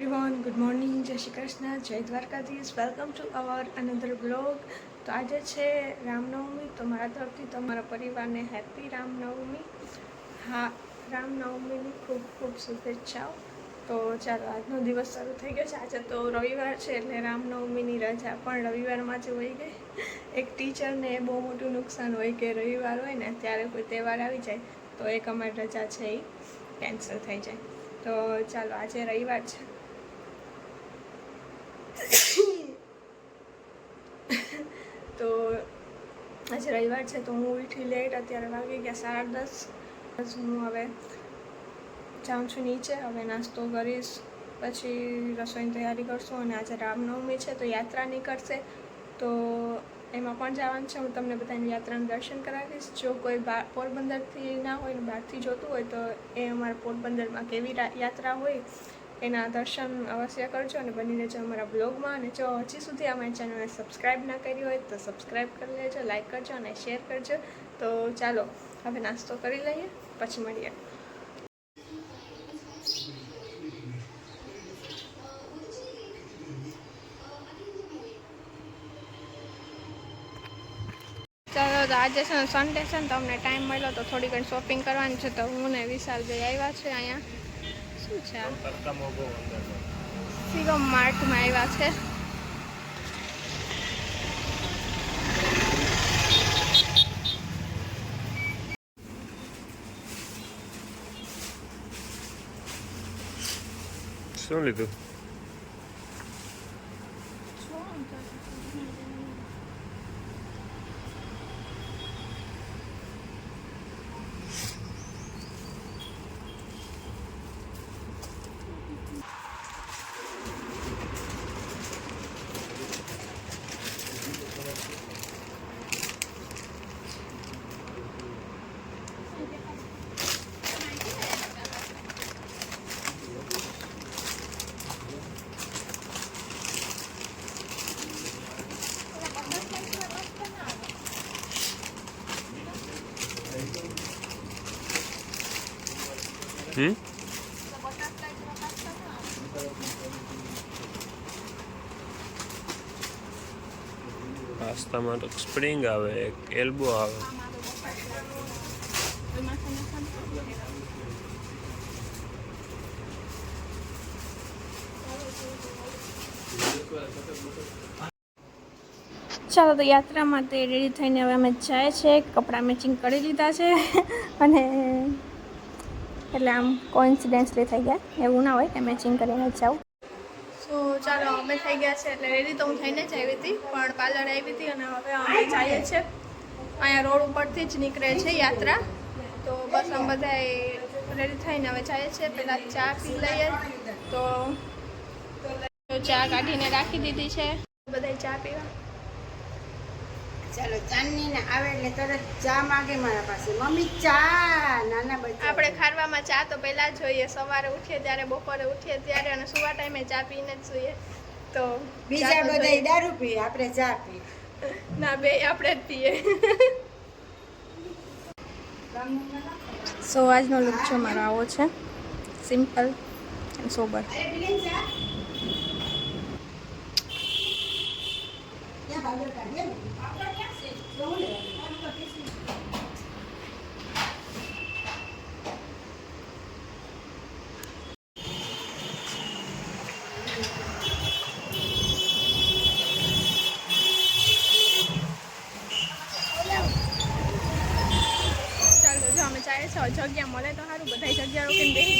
Everyone good morning જય શ્રી કૃષ્ણ જય Dwarkadhish welcome to our another blog તો આજે છે રામનવમી. તો મારા તરફથી તમારા પરિવારને હેપી રામનવમી. હા, રામનવમીની ખૂબ ખૂબ શુભેચ્છાઓ. તો ચાલો, આજનો દિવસ શરૂ થઈ ગયો છે. આજે તો રવિવાર છે એટલે રામનવમીની રજા પણ રવિવારમાં જ હોય ગઈ. એક ટીચરને બહુ મોટું નુકસાન હોય કે રવિવાર હોય ને, ત્યારે કોઈ તહેવાર આવી જાય, તો એક અમારી રજા છે એ કેન્સલ થઈ જાય. તો ચાલો, આજે રવિવાર છે. તો આજે રવિવાર છે તો હું ઉઠી લેટ અત્યારે વાગી ગયા સાડા દસ. હું હવે જાઉં છું નીચે, હવે નાસ્તો કરીશ, પછી રસોઈની તૈયારી કરશું અને આજે રામનવમી છે તો યાત્રા નીકળશે. તો એમાં પણ જવાનું છે, હું તમને બધાની યાત્રાનું દર્શન કરાવીશ. જો કોઈ પોરબંદરથી ના હોય ને બહારથી જોતું હોય તો એ અમારા પોરબંદરમાં કેવી યાત્રા હોય. એના દર્શન અવશ્ય કરજો અને બની રહેજો અમારા બ્લોગમાં અને જો હજી સુધી અમારી ચેનલને સબસ્ક્રાઈબ ના કરી હોય તો સબસ્ક્રાઈબ કરી લેજો લાઇક કરજો અને શેર કરજો. તો ચાલો, હવે નાસ્તો કરી લઈએ, પછી મળીએ. ચાલો, તો આજે છે ને સન્ડે છે ને તમને ટાઈમ મળ્યો તો થોડી ઘણી શોપિંગ કરવાની છે તો હું ને વિશાલભાઈ આવ્યા છે અહીંયા. શું છે. મોગો માર્ટમાં આવ્યા છે. શું લીધું? હમ પાસ્તામાં તો સ્પ્રિંગ આવે, એક એલ્બો આવે. ચાલો તો યાત્રા માટે રેડી થઈને હવે અમે જાય છે, કપડાં મેચિંગ કરી લીધા છે. અને એટલે આમ કોઇન્સિડન્સલી થઈ ગયા. એવું ના હોય કે મેચિંગ કરીને જ જાઉં. સો ચાલો, અમે થઈ ગયા છે એટલે રેડી તો હું થઈને જ આવી હતી, પણ પાર્લર આવી હતી અને હવે અમે જઈએ છીએ. અહીંયા રોડ ઉપરથી જ નીકળે છે યાત્રા. તો બસ અમે બધા રેડી થઈને હવે જઈએ છીએ. પહેલાં ચા પી લઈએ. તો ચા કાઢીને રાખી દીધી છે. બધા ચા પીવા. ચાલો ચાંદની ને આવે એટલે તરત ચા માંગે મારા પાસે. મમ્મી ચા! નાના બચ્ચા આપણે ખારવામાં ચા તો પહેલા જોઈએ. સવારે ઉઠીએ ત્યારે બપોરે ઉઠીએ ત્યારે અને સુવા ટાઈમે ચા પીને જ સુઈએ. તો બીજા ચા બધા દારૂ પીએ આપણે ચા પીએ. ના બે આપણે જ પીએ. સો આજનો લુક જો મારો આવો છે. સિમ્પલ એન્ડ સોબર ત્યાં ભાગર કાઢીએ ને. શું લેવાનું? ચાલો જો અમે ચાલે છે જગ્યા મળે તો સારું. બધા જગ્યા રોકીને બેસી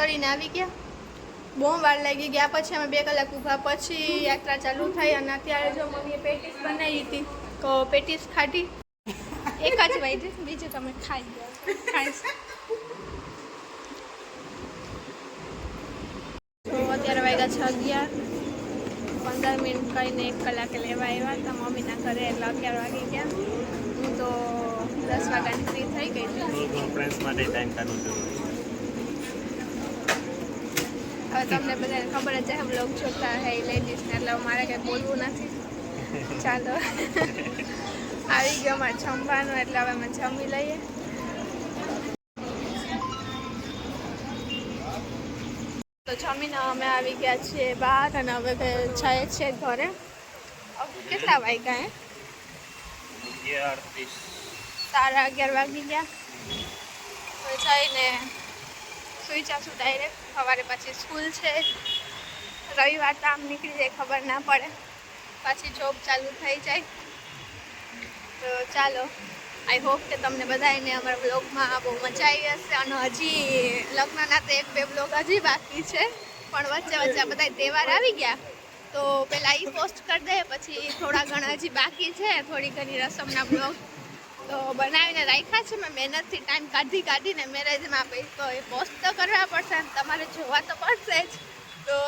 કરીને આવી ગયા. બહુ વાર લાગી ગયા. પછી અમે બે કલાક ઊભા. પછી યાત્રા ચાલુ થઈ અને અત્યારે જો મમ્મીએ પેટીસ બનાવી હતી, તો પેટીસ ખાધી. એક જ વાઈ બીજું તમે ખાઈ ગયા ખાઈશ અત્યારે વાગ્યા છ અગિયાર પંદર મિનિટ કરીને એક કલાકે લેવા આવ્યા હતા. મમ્મીના ઘરે એટલે અગિયાર વાગી ગયા. હું તો દસ વાગ્યાની ફ્રી થઈ ગઈ હતી હવે તમને બધાને ખબર જ છે હમ લોગ જોતા હે લેડીઝને એટલે હવે મારે કંઈ બોલવું નથી. ચાલો. આવી ગયો અમારે જમવાનું એટલે હવે અમે જમી લઈએ. તો જમીને અમે આવી ગયા છીએ બહાર અને હવે જાય છીએ ઘરે. કેટલા વાગ્યા હે? સાડા અગિયાર વાગી ગયા. જઈને સુઈ જશું ડાયરેક્ટ સવારે પછી સ્કૂલ છે. રવિવાર તો આમ નીકળી જાય, ખબર ના પડે. પાછી જોબ ચાલુ થઈ જાય. તો ચાલો આઈ હોપ કે તમને બધાને અમારા બ્લોગમાં બહુ મજા આવી હશે. અને હજી લગ્નના તો એક બે બ્લોગ હજી બાકી છે. પણ વચ્ચે વચ્ચે બધા તહેવાર આવી ગયા. તો પહેલાં એ પોસ્ટ કરી દે, પછી થોડા ઘણા હજી બાકી છે. થોડી ઘણી રસમના બ્લોગ તો બનાવીને રાખ્યા છે, મેં મહેનતથી ટાઈમ કાઢી કાઢીને મેરેજમાં આપી તો એ પોસ્ટ તો કરવા પડશે તમારે જોવા તો પડશે જ. તો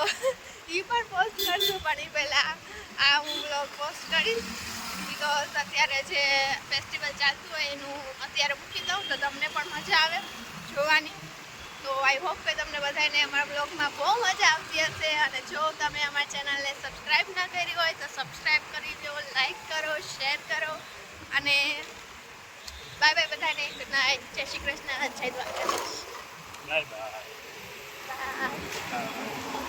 એ પણ પોસ્ટ કરશું, પણ એ પહેલાં આ હું બ્લોગ પોસ્ટ કરીશ. બિકોઝ અત્યારે જે ફેસ્ટિવલ ચાલતું હોય એનું અત્યારે મૂકી દઉં, તો તમને પણ મજા આવે જોવાની. તો આઈ હોપ કે તમને બધાને અમારા બ્લોગમાં બહુ મજા આવતી હશે અને જો તમે અમારા ચેનલને સબસ્ક્રાઈબ ના કરી હોય તો સબસ્ક્રાઈબ કરી દો લાઈક કરો શેર કરો અને બાય બાય બધાને ગુડ નાઇટ જય શ્રી કૃષ્ણ જય દ્વારકાધીશ બાય બાય બાય